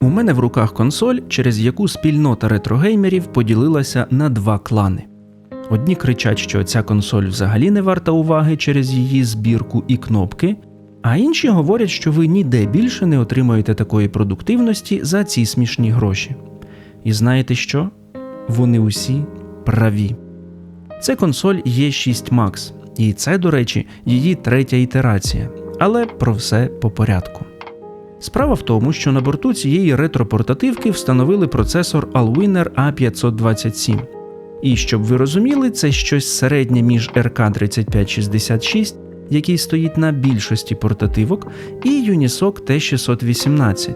У мене в руках консоль, через яку спільнота ретрогеймерів поділилася на два клани. Одні кричать, що ця консоль взагалі не варта уваги через її збірку і кнопки, а інші говорять, що ви ніде більше не отримаєте такої продуктивності за ці смішні гроші. І знаєте що? Вони усі праві. Це консоль E6 Max, і це, до речі, її третя ітерація. Але про все по порядку. Справа в тому, що на борту цієї ретропортативки встановили процесор Allwinner A527. І щоб ви розуміли, це щось середнє між RK3566, який стоїть на більшості портативок, і Unisoc T618.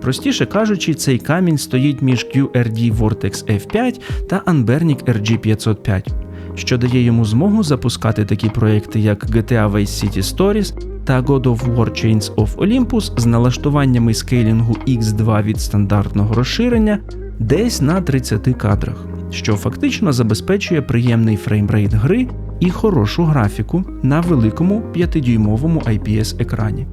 Простіше кажучи, цей камінь стоїть між QRD Vortex F5 та Anbernic RG505, що дає йому змогу запускати такі проекти, як GTA Vice City Stories та God of War Chains of Olympus з налаштуваннями скейлінгу X2 від стандартного розширення десь на 30 кадрах, що фактично забезпечує приємний фреймрейт гри і хорошу графіку на великому 5-дюймовому IPS-екрані.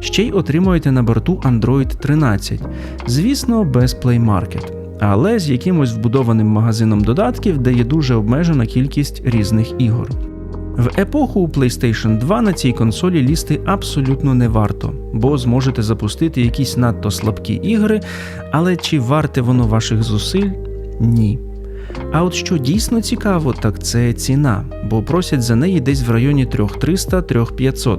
Ще й отримуєте на борту Android 13, звісно, без Play Market, але з якимось вбудованим магазином додатків, де є дуже обмежена кількість різних ігор. В епоху PlayStation 2 на цій консолі лізти абсолютно не варто, бо зможете запустити якісь надто слабкі ігри, але чи варте воно ваших зусиль? Ні. А от що дійсно цікаво, так це ціна, бо просять за неї десь в районі 3300-3500.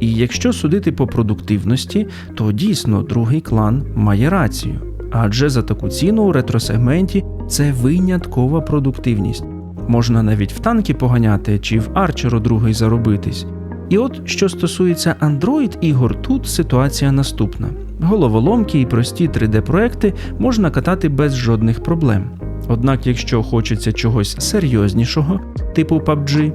І якщо судити по продуктивності, то дійсно другий клан має рацію. Адже за таку ціну у ретросегменті це виняткова продуктивність. Можна навіть в танки поганяти чи в арчеру другий заробитись. І от що стосується Android ігор, тут ситуація наступна: головоломки і прості 3D-проекти можна катати без жодних проблем. Однак, якщо хочеться чогось серйознішого, типу PUBG,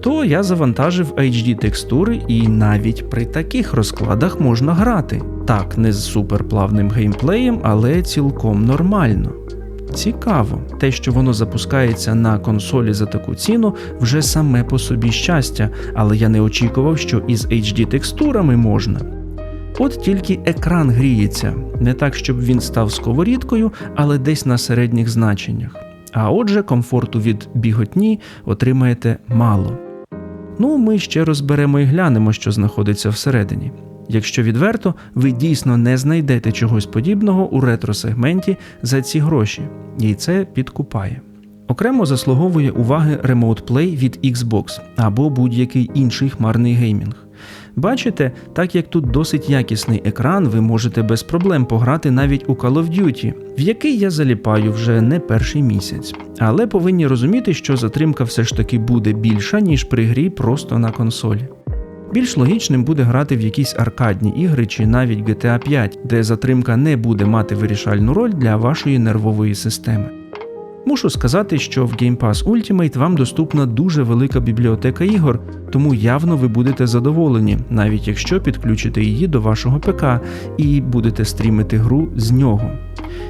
то я завантажив HD текстури, і навіть при таких розкладах можна грати. Так, не з суперплавним геймплеєм, але цілком нормально. Цікаво, те, що воно запускається на консолі за таку ціну, вже саме по собі щастя, але я не очікував, що із HD текстурами можна. От тільки екран гріється, не так, щоб він став сковорідкою, але десь на середніх значеннях. А отже, комфорту від біготні отримаєте мало. Ну, ми ще розберемо і глянемо, що знаходиться всередині. Якщо відверто, ви дійсно не знайдете чогось подібного у ретро-сегменті за ці гроші, і це підкупає. Окремо заслуговує уваги Remote Play від Xbox або будь-який інший хмарний геймінг. Бачите, так як тут досить якісний екран, ви можете без проблем пограти навіть у Call of Duty, в який я заліпаю вже не перший місяць. Але повинні розуміти, що затримка все ж таки буде більша, ніж при грі просто на консолі. Більш логічним буде грати в якісь аркадні ігри чи навіть GTA 5, де затримка не буде мати вирішальну роль для вашої нервової системи. Мушу сказати, що в Game Pass Ultimate вам доступна дуже велика бібліотека ігор, тому явно ви будете задоволені, навіть якщо підключите її до вашого ПК і будете стрімити гру з нього.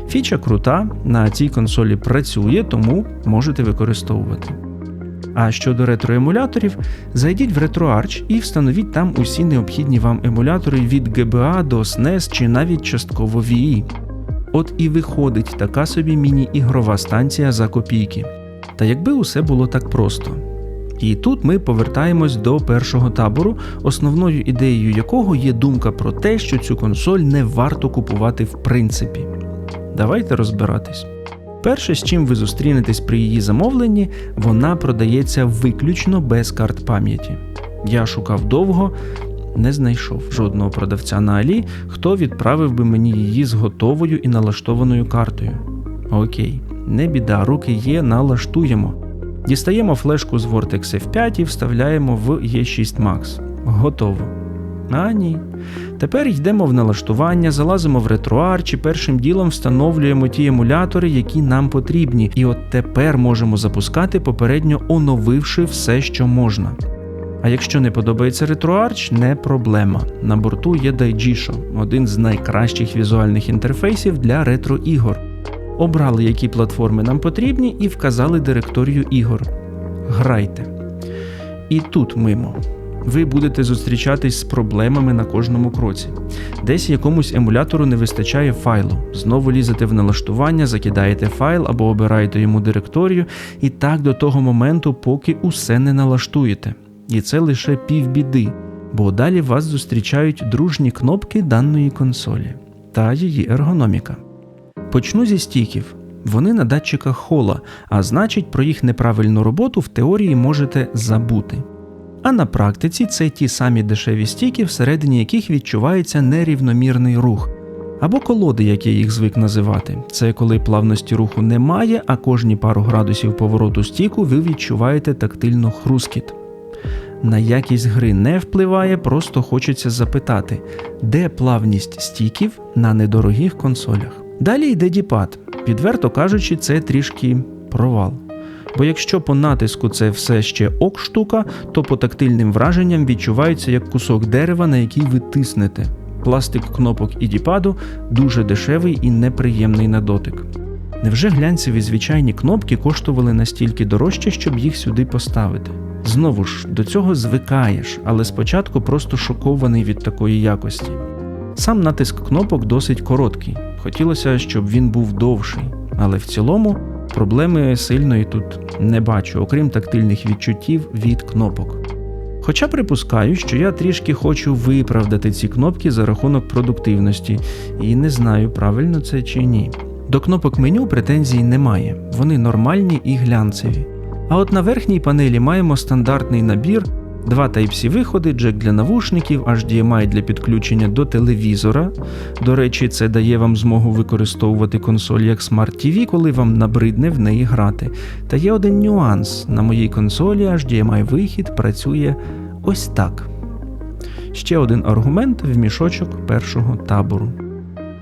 Фіча крута, на цій консолі працює, тому можете використовувати. А щодо ретроемуляторів, зайдіть в RetroArch і встановіть там усі необхідні вам емулятори від GBA до SNES чи навіть частково VE. От і виходить така собі міні-ігрова станція за копійки. Та якби усе було так просто. І тут ми повертаємось до першого табору, основною ідеєю якого є думка про те, що цю консоль не варто купувати в принципі. Давайте розбиратись. Перше, з чим ви зустрінетесь при її замовленні, вона продається виключно без карт пам'яті. Я шукав довго, не знайшов жодного продавця на Алі, хто відправив би мені її з готовою і налаштованою картою. Окей, не біда, руки є, налаштуємо. Дістаємо флешку з Vortex F5 і вставляємо в E6 Max. Готово. А ні. Тепер йдемо в налаштування, залазимо в RetroArch і першим ділом встановлюємо ті емулятори, які нам потрібні, і от тепер можемо запускати, попередньо оновивши все, що можна. А якщо не подобається RetroArch, не проблема. На борту є Daigisho, один з найкращих візуальних інтерфейсів для ретро-ігор. Обрали, які платформи нам потрібні, і вказали директорію ігор. Грайте. І тут мимо. Ви будете зустрічатись з проблемами на кожному кроці. Десь якомусь емулятору не вистачає файлу. Знову лізете в налаштування, закидаєте файл або обираєте йому директорію, і так до того моменту, поки усе не налаштуєте. І це лише півбіди, бо далі вас зустрічають дружні кнопки даної консолі та її ергономіка. Почну зі стіків. Вони на датчиках хола, а значить, про їх неправильну роботу в теорії можете забути. А на практиці це ті самі дешеві стіки, всередині яких відчувається нерівномірний рух. Або колоди, як я їх звик називати. Це коли плавності руху немає, а кожні пару градусів повороту стіку ви відчуваєте тактильно хрускіт. На якість гри не впливає, просто хочеться запитати, де плавність стіків на недорогих консолях. Далі йде діпад. Відверто кажучи, це трішки провал. Бо якщо по натиску це все ще ок штука, то по тактильним враженням відчувається як кусок дерева, на який ви тиснете. Пластик кнопок і діпаду дуже дешевий і неприємний на дотик. Невже глянцеві звичайні кнопки коштували настільки дорожче, щоб їх сюди поставити? Знову ж, до цього звикаєш, але спочатку просто шокований від такої якості. Сам натиск кнопок досить короткий, хотілося, щоб він був довший, але в цілому проблеми сильної тут не бачу, окрім тактильних відчуттів від кнопок. Хоча припускаю, що я трішки хочу виправдати ці кнопки за рахунок продуктивності, і не знаю, правильно це чи ні. До кнопок меню претензій немає, вони нормальні і глянцеві. А от на верхній панелі маємо стандартний набір, два Type-C виходи, джек для навушників, HDMI для підключення до телевізора. До речі, це дає вам змогу використовувати консоль як Smart TV, коли вам набридне в неї грати. Та є один нюанс: на моїй консолі HDMI вихід працює ось так. Ще один аргумент в мішочок першого табору.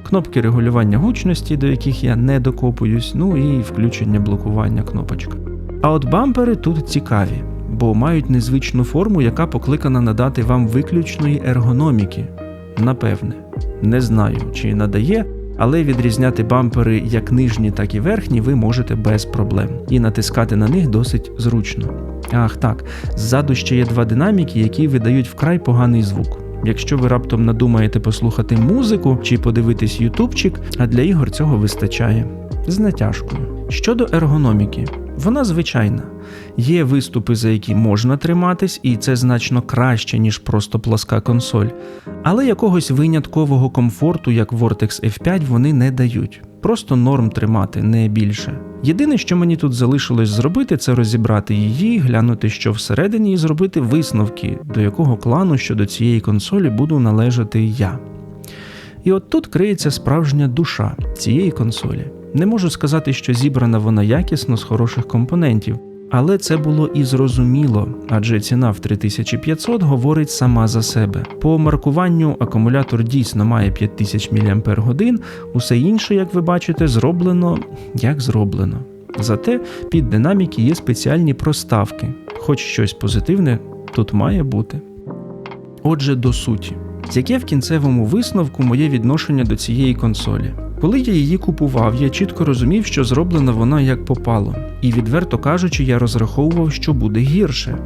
Кнопки регулювання гучності, до яких я не докопуюсь, ну і включення блокування кнопочка. А от бампери тут цікаві, бо мають незвичну форму, яка покликана надати вам виключної ергономіки. Напевне, не знаю, чи надає, але відрізняти бампери як нижні, так і верхні ви можете без проблем, і натискати на них досить зручно. Ах так, ззаду ще є два динаміки, які видають вкрай поганий звук. Якщо ви раптом надумаєте послухати музику чи подивитись ютубчик, а для ігор цього вистачає з натяжкою. Щодо ергономіки, вона звичайна. Є виступи, за які можна триматись, і це значно краще, ніж просто плоска консоль. Але якогось виняткового комфорту, як Vortex F5, вони не дають. Просто норм тримати, не більше. Єдине, що мені тут залишилось зробити, це розібрати її, глянути, що всередині, і зробити висновки, до якого клану щодо цієї консолі буду належати я. І от тут криється справжня душа цієї консолі. Не можу сказати, що зібрана вона якісно з хороших компонентів, але це було і зрозуміло, адже ціна в 3500 говорить сама за себе. По маркуванню акумулятор дійсно має 5000 мАч, усе інше, як ви бачите, зроблено як зроблено. Зате під динаміки є спеціальні проставки, хоч щось позитивне тут має бути. Отже, до суті, яке в кінцевому висновку моє відношення до цієї консолі. Коли я її купував, я чітко розумів, що зроблена вона як попало, і відверто кажучи, я розраховував, що буде гірше.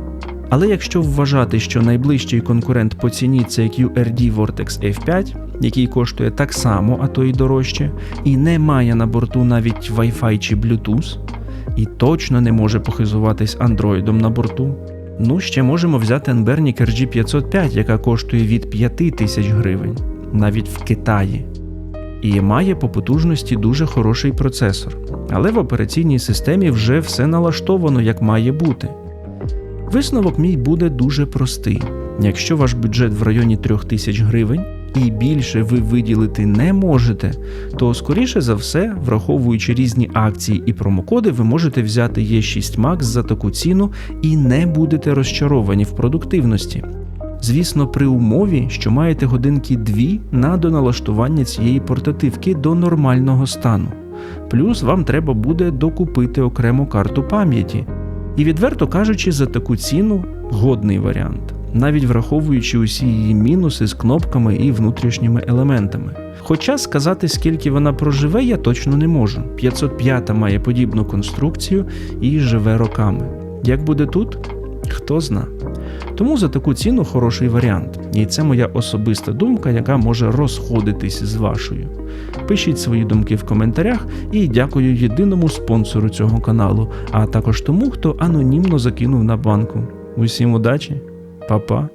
Але якщо вважати, що найближчий конкурент по ціні це QRD Vortex F5, який коштує так само, а то й дорожче, і не має на борту навіть Wi-Fi чи Bluetooth, і точно не може похизуватись Android на борту, ну ще можемо взяти Anbernic RG505, яка коштує від 5 тисяч гривень, навіть в Китаї і має по потужності дуже хороший процесор, але в операційній системі вже все налаштовано як має бути. Висновок мій буде дуже простий: якщо ваш бюджет в районі 3000 гривень і більше ви виділити не можете, то скоріше за все, враховуючи різні акції і промокоди, ви можете взяти E6 Max за таку ціну і не будете розчаровані в продуктивності. Звісно, при умові, що маєте годинки дві на доналаштування цієї портативки до нормального стану. Плюс вам треба буде докупити окрему карту пам'яті. І, відверто кажучи, за таку ціну годний варіант, навіть враховуючи усі її мінуси з кнопками і внутрішніми елементами. Хоча сказати, скільки вона проживе, я точно не можу. 505 має подібну конструкцію і живе роками. Як буде тут? Хто зна. Тому за таку ціну хороший варіант. І це моя особиста думка, яка може розходитись з вашою. Пишіть свої думки в коментарях і дякую єдиному спонсору цього каналу, а також тому, хто анонімно закинув на банку. Усім удачі, Па-па!